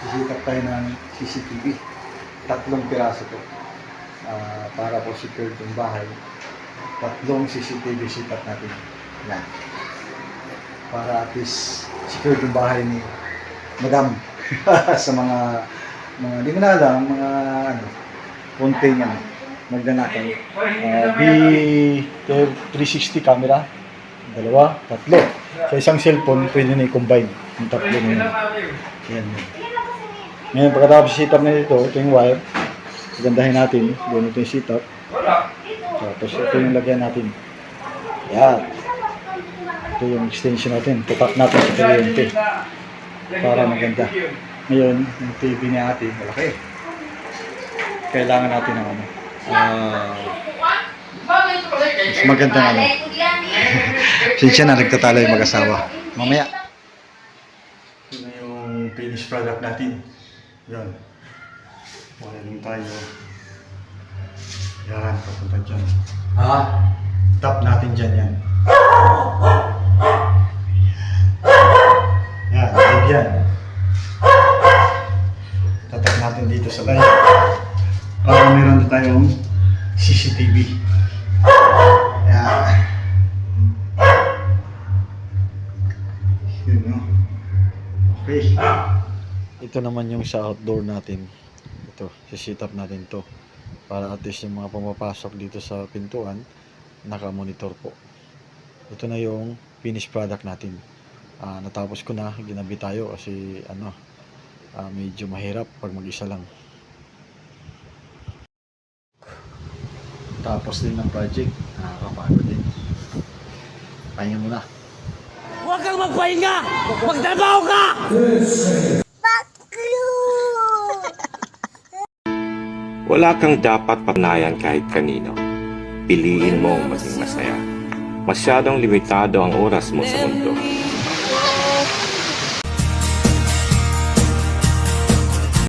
Sisikap tayo ng CCTV. Tatlong piraso to. Ah, para po secured yung bahay. Tatlong CCTV sikat natin. Yan. Para at least secured yung bahay ni Madam. sa mga mga di mo na alam, mga ano, konting ano, magnanakaw. Uh, B360 camera, dalawa, tatlo. Sa isang cellphone, pwede na i-combine yung tatlo na yun. Yan. Ngayon, pagkatapos setup na ito, ito yung wire. Pagandahin natin. Ganito yung setup. Tapos ito yung lagyan natin. Yan. Ito yung extension natin. Tutak natin sa kuryente. Para maganda. Ngayon, yung TV ni ate, malaki. Kailangan natin ng ano. Ah, mas magandang ano. Sinsya na nagtatalo yung mag-asawa. Mamaya. Ito na yung finished product natin. Yan. Wiring tayo. Yan, papunta dyan. Ha? Tap natin dyan yan. Yan, live yan. Tatap natin dito sa live. Para meron na tayong CCTV. Yan. Yun, no? Okay. Ito naman yung sa outdoor natin. Ito, sisit up natin to. Para at least yung mga pumapasok dito sa pintuan, naka-monitor po. Ito na yung finished product natin. Ah, natapos ko na, ginabi tayo kasi ano, ah, medyo mahirap pag mag-isa lang. Tapos din ng project, nakakapagod din. Pahinga muna. Huwag kang magpahinga! Magtrabaho ka! Wala kang dapat pagnayan kahit kanino. Piliin mo maging masaya. Masyadong limitado ang oras mo sa mundo.